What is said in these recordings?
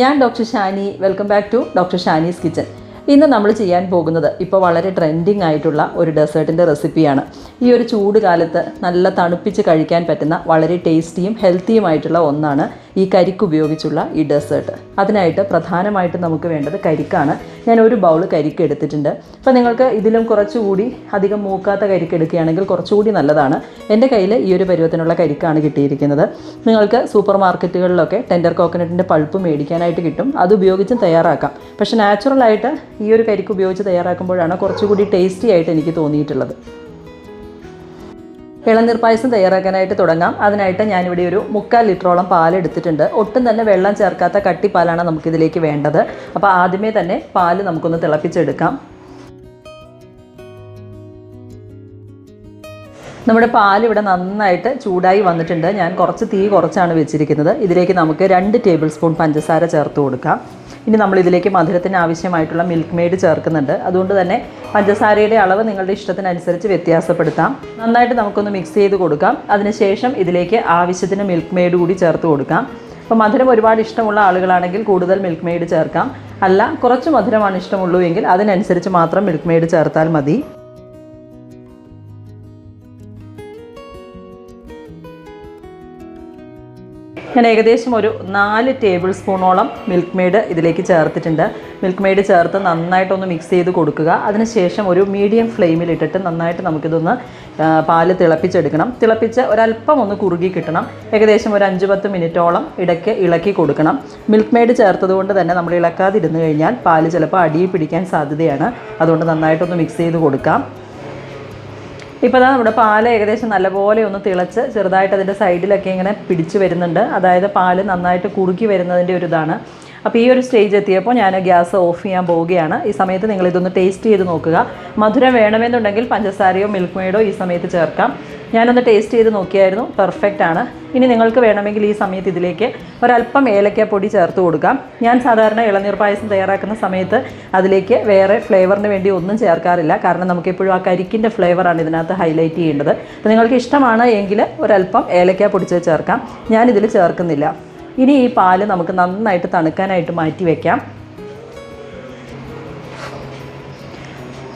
ഞാൻ doctor Shani. Welcome back to doctor Shani's kitchen ഇന്ന് നമ്മൾ ചെയ്യാൻ പോകുന്നത് ഇപ്പോൾ വളരെ ട്രെൻഡിങ് ആയിട്ടുള്ള ഒരു ഡെസേർട്ടിന്റെ റെസിപ്പിയാണ്. ഈ ഒരു ചൂട് കാലത്ത് നല്ല തണുപ്പിച്ച് കഴിക്കാൻ പറ്റുന്ന വളരെ ടേസ്റ്റിയും ഹെൽത്തിയുമായിട്ടുള്ള ഒന്നാണ് ഈ കരിക്ക് ഉപയോഗിച്ചുള്ള ഈ ഡെസേർട്ട് അതിനായിട്ട് പ്രധാനമായിട്ട് നമുക്ക് വേണ്ടത് കരിക്കാണ്. ഞാൻ ഒരു ബൗൾ കരിക്ക് എടുത്തിട്ടുണ്ട്. അപ്പോൾ നിങ്ങൾക്ക് ഇതിലും കുറച്ചുകൂടി അധികം മൂക്കാത്ത കരിക്ക് എടുക്കുകയാണെങ്കിൽ കുറച്ചുകൂടി നല്ലതാണ്. എന്റെ കയ്യിൽ ഈ ഒരു പരുവത്തിനുള്ള കരിക്കാണ് കിട്ടിയിരിക്കുന്നത്. നിങ്ങൾക്ക് സൂപ്പർ മാർക്കറ്റുകളിലൊക്കെ ടെൻഡർ കോക്കനട്ടിന്റെ പൾപ്പ് മേടിക്കാനായിട്ട് കിട്ടും. അത് ഉപയോഗിച്ചും തയ്യാറാക്കാം. പക്ഷേ നാച്ചുറലായിട്ട് ഈ ഒരു കരിക്ക് ഉപയോഗിച്ച് തയ്യാറാക്കുമ്പോഴാണ് കുറച്ചുകൂടി ടേസ്റ്റി ആയിട്ട് എനിക്ക് തോന്നിയിട്ടുള്ളത്. ഇളനീർ പായസം തയ്യാറാക്കാനായിട്ട് തുടങ്ങാം. അതിനായിട്ട് ഞാനിവിടെ ഒരു മുക്കാൽ ലിറ്ററോളം പാൽ എടുത്തിട്ടുണ്ട്. ഒട്ടും തന്നെ വെള്ളം ചേർക്കാത്ത കട്ടിപ്പാലാണ് നമുക്കിതിലേക്ക് വേണ്ടത്. അപ്പോൾ ആദ്യമേ തന്നെ പാൽ നമുക്കൊന്ന് തിളപ്പിച്ചെടുക്കാം. നമ്മുടെ പാൽ ഇവിടെ നന്നായിട്ട് ചൂടായി വന്നിട്ടുണ്ട്. ഞാൻ കുറച്ച് തീ കുറച്ചാണ് വെച്ചിരിക്കുന്നത്. ഇതിലേക്ക് നമുക്ക് രണ്ട് ടേബിൾ സ്പൂൺ പഞ്ചസാര ചേർത്ത് കൊടുക്കാം. ഇനി നമ്മൾ ഇതിലേക്ക് മധുരത്തിന് ആവശ്യമായിട്ടുള്ള മിൽക്ക് മെയ്ഡ് ചേർക്കുന്നുണ്ട്. അതുകൊണ്ട് തന്നെ പഞ്ചസാരയുടെ അളവ് നിങ്ങളുടെ ഇഷ്ടത്തിനനുസരിച്ച് വ്യത്യാസപ്പെടുത്താം. നന്നായിട്ട് നമുക്കൊന്ന് മിക്സ് ചെയ്ത് കൊടുക്കാം. അതിനുശേഷം ഇതിലേക്ക് ആവശ്യത്തിന് മിൽക്ക് മെയ്ഡ് കൂടി ചേർത്ത് കൊടുക്കാം. അപ്പോൾ മധുരം ഒരുപാട് ഇഷ്ടമുള്ള ആളുകളാണെങ്കിൽ കൂടുതൽ മിൽക്ക് മെയ്ഡ് ചേർക്കാം. അല്ല കുറച്ച് മധുരമാണ് ഇഷ്ടമുള്ളൂ എങ്കിൽ അതിനനുസരിച്ച് മാത്രം മിൽക്ക് മെയ്ഡ് ചേർത്താൽ മതി. ഞാൻ ഏകദേശം ഒരു നാല് ടേബിൾ സ്പൂണോളം മിൽക്ക് മെയ്ഡ് ഇതിലേക്ക് ചേർത്തിട്ടുണ്ട്. മിൽക്ക് മെയ്ഡ് ചേർത്ത് നന്നായിട്ടൊന്ന് മിക്സ് ചെയ്ത് കൊടുക്കുക. അതിനുശേഷം ഒരു മീഡിയം ഫ്ലെയിമിലിട്ടിട്ട് നന്നായിട്ട് നമുക്കിതൊന്ന് പാൽ തിളപ്പിച്ചെടുക്കണം. തിളപ്പിച്ച് ഒരല്പം ഒന്ന് കുറുകി കിട്ടണം. ഏകദേശം ഒരു അഞ്ച് പത്ത് മിനിറ്റോളം ഇടയ്ക്ക് ഇളക്കി കൊടുക്കണം. മിൽക്ക് മെയ്ഡ് ചേർത്തത് കൊണ്ട് തന്നെ നമ്മൾ ഇളക്കാതിരുന്ന് കഴിഞ്ഞാൽ പാൽ ചിലപ്പോൾ അടിയിൽ പിടിക്കാൻ സാധ്യതയാണ്. അതുകൊണ്ട് നന്നായിട്ടൊന്ന് മിക്സ് ചെയ്ത് കൊടുക്കാം. ഇപ്പോൾ അതാ നമ്മുടെ പാൽ ഏകദേശം നല്ലപോലെ ഒന്ന് തിളച്ച് ചെറുതായിട്ട് അതിന്റെ സൈഡിലൊക്കെ ഇങ്ങനെ പിടിച്ചു വരുന്നുണ്ട്. അതായത് പാൽ നന്നായിട്ട് കുറുക്കി വരുന്നതിന്റെ ഒരു ഇതാണ്. അപ്പോൾ ഈ ഒരു സ്റ്റേജ് എത്തിയപ്പോൾ ഞാൻ ഗ്യാസ് ഓഫ് ചെയ്യാൻ പോവുകയാണ്. ഈ സമയത്ത് നിങ്ങൾ ഇതൊന്ന് ടേസ്റ്റ് ചെയ്ത് നോക്കുക. മധുരം വേണമെന്നുണ്ടെങ്കിൽ പഞ്ചസാരയോ മിൽക്ക് മെയ്ഡോ ഈ സമയത്ത് ചേർക്കാം. ഞാനൊന്ന് ടേസ്റ്റ് ചെയ്ത് നോക്കിയായിരുന്നു. പെർഫെക്റ്റ് ആണ്. ഇനി നിങ്ങൾക്ക് വേണമെങ്കിൽ ഈ സമയത്ത് ഇതിലേക്ക് ഒരല്പം ഏലക്ക പൊടി ചേർത്ത് കൊടുക്കാം. ഞാൻ സാധാരണ ഇളനീർ പായസം തയ്യാറാക്കുന്ന സമയത്ത് അതിലേക്ക് വേറെ ഫ്ലേവറിന് വേണ്ടി ഒന്നും ചേർക്കാറില്ല. കാരണം നമുക്കെപ്പോഴും ആ കരിക്കിന്റെ ഫ്ലേവറാണ് ഇതിനകത്ത് ഹൈലൈറ്റ് ചെയ്യേണ്ടത്. അപ്പോൾ നിങ്ങൾക്ക് ഇഷ്ടമാണ് എങ്കിൽ ഒരല്പം ഏലക്ക പൊടിച്ച് ചേർക്കാം. ഞാനിതിൽ ചേർക്കുന്നില്ല. ഇനി ഈ പാൽ നമുക്ക് നന്നായിട്ട് തണുക്കാനായിട്ട് മാറ്റി വയ്ക്കാം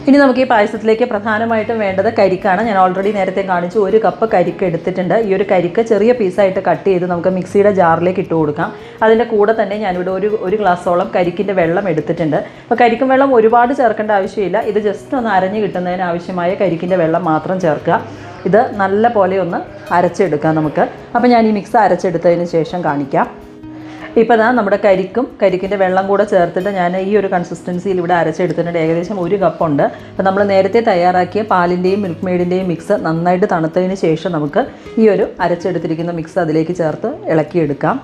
ഇനി നമുക്ക് ഈ പായസത്തിലേക്ക് പ്രധാനമായിട്ടും വേണ്ടത് കരിക്കാണ്. ഞാൻ ഓൾറെഡി നേരത്തെ കാണിച്ചു ഒരു കപ്പ് കരിക്ക് എടുത്തിട്ടുണ്ട്. ഈ ഒരു കരിക്ക് ചെറിയ പീസായിട്ട് കട്ട് ചെയ്ത് നമുക്ക് മിക്സിയുടെ ജാറിലേക്ക് ഇട്ട് കൊടുക്കാം. അതിന്റെ കൂടെ തന്നെ ഞാനിവിടെ ഒരു ഒരു ഗ്ലാസ്സോളം കരിക്കിന്റെ വെള്ളം എടുത്തിട്ടുണ്ട്. അപ്പോൾ കരിക്കും വെള്ളം ഒരുപാട് ചേർക്കേണ്ട ആവശ്യമില്ല. ഇത് ജസ്റ്റ് ഒന്ന് അരഞ്ഞ് കിട്ടുന്നതിന് ആവശ്യമായ കരിക്കിന്റെ വെള്ളം മാത്രം ചേർക്കുക. ഇത് നല്ല പോലെ ഒന്ന് അരച്ചെടുക്കാം നമുക്ക്. അപ്പോൾ ഞാൻ ഈ മിക്സ് അരച്ചെടുത്തതിന് ശേഷം കാണിക്കാം. ഇപ്പോൾ ഞാൻ നമ്മുടെ കരിക്കും കരിക്കിന്റെ വെള്ളം കൂടെ ചേർത്തിട്ട് ഞാൻ ഈ ഒരു കൺസിസ്റ്റൻസിയിൽ ഇവിടെ അരച്ചെടുത്തിട്ടുണ്ട്. ഏകദേശം ഒരു കപ്പുണ്ട് അപ്പോൾ നമ്മൾ നേരത്തെ തയ്യാറാക്കിയ പാലിന്റെയും മിൽക്ക് മെയ്ഡിന്റെയും മിക്സ് നന്നായിട്ട് തണുത്തതിന് ശേഷം നമുക്ക് ഈ ഒരു അരച്ചെടുത്തിരിക്കുന്ന മിക്സ് അതിലേക്ക് ചേർത്ത് ഇളക്കിയെടുക്കാം.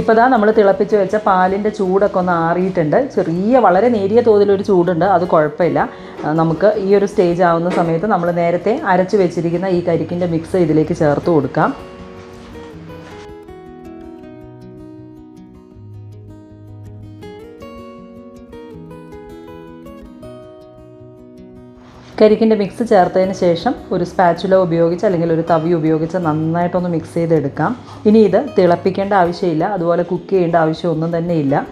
ഇപ്പോൾ ഇതാ നമ്മൾ തിളപ്പിച്ച് വെച്ച പാലിന്റെ ചൂടൊക്കെ ഒന്ന് ആറിയിട്ടുണ്ട്. ചെറിയ വളരെ നേരിയ തോതിലൊരു ചൂടുണ്ട്. അത് കുഴപ്പമില്ല. നമുക്ക് ഈ ഒരു സ്റ്റേജ് ആവുന്ന സമയത്ത് നമ്മൾ നേരത്തെ അരച്ച് വെച്ചിരിക്കുന്ന ഈ കരിക്കിന്റെ മിക്സ് ഇതിലേക്ക് ചേർത്ത് കൊടുക്കാം. കരിക്കിന്റെ മിക്സ് ചേർത്തതിന് ശേഷം ഒരു സ്പാച്ചുല ഉപയോഗിച്ച് അല്ലെങ്കിൽ ഒരു തവി ഉപയോഗിച്ച് നന്നായിട്ടൊന്ന് മിക്സ് ചെയ്തെടുക്കാം. ഇനി ഇത് തിളപ്പിക്കേണ്ട ആവശ്യമില്ല. അതുപോലെ കുക്ക് ചെയ്യേണ്ട ആവശ്യമൊന്നും തന്നെ ഇല്ല.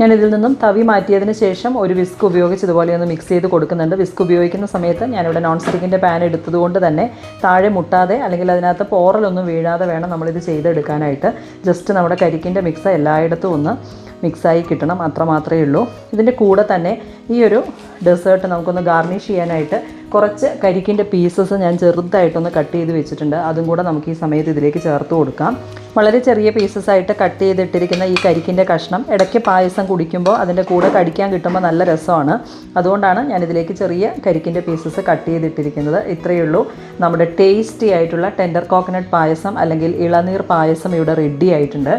ഞാൻ ഇതിൽ നിന്നും തവി മാറ്റിയതിന് ശേഷം ഒരു വിസ്ക് ഉപയോഗിച്ച് ഇതുപോലെ ഒന്ന് മിക്സ് ചെയ്ത് കൊടുക്കുന്നുണ്ട്. വിസ്ക് ഉപയോഗിക്കുന്ന സമയത്ത് ഞാനിവിടെ നോൺ സ്റ്റിക്കിന്റെ പാൻ എടുത്തതുകൊണ്ട് തന്നെ താഴെ മുട്ടാതെ അല്ലെങ്കിൽ അതിനകത്ത് പോറലൊന്നും വീഴാതെ വേണം നമ്മളിത് ചെയ്തെടുക്കാനായിട്ട്. ജസ്റ്റ് നമ്മുടെ കരിക്കിന്റെ മിക്സ് എല്ലായിടത്തും ഒന്ന് മിക്സായി കിട്ടണം അത്ര മാത്രമേ ഉള്ളൂ. ഇതിന്റെ കൂടെ തന്നെ ഈ ഒരു ഡെസേർട്ട് നമുക്കൊന്ന് ഗാർണിഷ് ചെയ്യാനായിട്ട് കുറച്ച് കരിക്കിന്റെ പീസസ് ഞാൻ ചെറുതായിട്ടൊന്ന് കട്ട് ചെയ്ത് വെച്ചിട്ടുണ്ട്. അതും കൂടെ നമുക്ക് ഈ സമയത്ത് ഇതിലേക്ക് ചേർത്ത് കൊടുക്കാം. വളരെ ചെറിയ പീസസ് ആയിട്ട് കട്ട് ചെയ്തിട്ടിരിക്കുന്ന ഈ കരിക്കിന്റെ കഷ്ണം ഇടയ്ക്ക് പായസം കുടിക്കുമ്പോൾ അതിന്റെ കൂടെ കടിക്കാൻ കിട്ടുമ്പോൾ നല്ല രസമാണ്. അതുകൊണ്ടാണ് ഞാൻ ഇതിലേക്ക് ചെറിയ കരിക്കിന്റെ പീസസ് കട്ട് ചെയ്തിട്ടിരിക്കുന്നത്. ഇത്രയേ ഉള്ളൂ. നമ്മുടെ ടേസ്റ്റി ആയിട്ടുള്ള ടെൻഡർ കോക്കനട്ട് പായസം അല്ലെങ്കിൽ ഇളനീർ പായസം ഇവിടെ റെഡി ആയിട്ടുണ്ട്.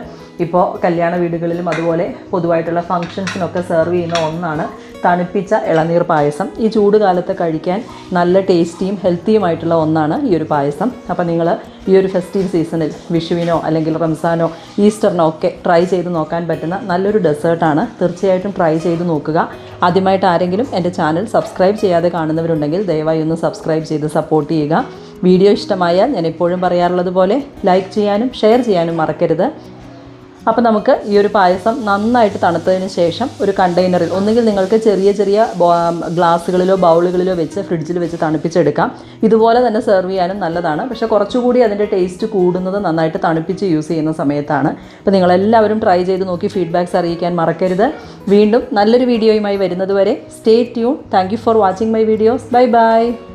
ഇപ്പോൾ കല്യാണ വീടുകളിലും അതുപോലെ പൊതുവായിട്ടുള്ള ഫങ്ഷൻസിനൊക്കെ സെർവ് ചെയ്യുന്ന ഒന്നാണ് തണുപ്പിച്ച ഇളനീർ പായസം. ഈ ചൂട് കാലത്ത് കഴിക്കാൻ നല്ല ടേസ്റ്റിയും ഹെൽത്തിയുമായിട്ടുള്ള ഒന്നാണ് ഈ ഒരു പായസം. അപ്പോൾ നിങ്ങൾ ഈ ഒരു ഫെസ്റ്റീവ് സീസണിൽ വിഷുവിനോ അല്ലെങ്കിൽ റംസാനോ ഈസ്റ്ററിനോ ഒക്കെ ട്രൈ ചെയ്ത് നോക്കാൻ പറ്റുന്ന നല്ലൊരു ഡെസേർട്ടാണ് തീർച്ചയായിട്ടും ട്രൈ ചെയ്ത് നോക്കുക. ആദ്യമായിട്ട് ആരെങ്കിലും എന്റെ ചാനൽ സബ്സ്ക്രൈബ് ചെയ്യാതെ കാണുന്നവരുണ്ടെങ്കിൽ ദയവായി ഒന്ന് സബ്സ്ക്രൈബ് ചെയ്ത് സപ്പോർട്ട് ചെയ്യുക. വീഡിയോ ഇഷ്ടമായാൽ ഞാൻ എപ്പോഴും പറയാറുള്ളത് പോലെ ലൈക്ക് ചെയ്യാനും ഷെയർ ചെയ്യാനും മറക്കരുത്. അപ്പോൾ നമുക്ക് ഈ ഒരു പായസം നന്നായിട്ട് തണുത്തതിന് ശേഷം ഒരു കണ്ടെയ്നറിൽ ഒന്നുകിൽ നിങ്ങൾക്ക് ചെറിയ ചെറിയ ഗ്ലാസ്സുകളിലോ ബൗളുകളിലോ വെച്ച് ഫ്രിഡ്ജിൽ വെച്ച് തണുപ്പിച്ചെടുക്കാം. ഇതുപോലെ തന്നെ സെർവ് ചെയ്യാനും നല്ലതാണ്. പക്ഷേ കുറച്ചുകൂടി അതിന്റെ ടേസ്റ്റ് കൂടുന്നത് നന്നായിട്ട് തണുപ്പിച്ച് യൂസ് ചെയ്യുന്ന സമയത്താണ്. അപ്പോൾ നിങ്ങളെല്ലാവരും ട്രൈ ചെയ്ത് നോക്കി ഫീഡ്ബാക്ക്സ് അറിയിക്കാൻ മറക്കരുത്. വീണ്ടും നല്ലൊരു വീഡിയോയുമായി വരുന്നതുവരെ stay tune thank for watching my videos bye bye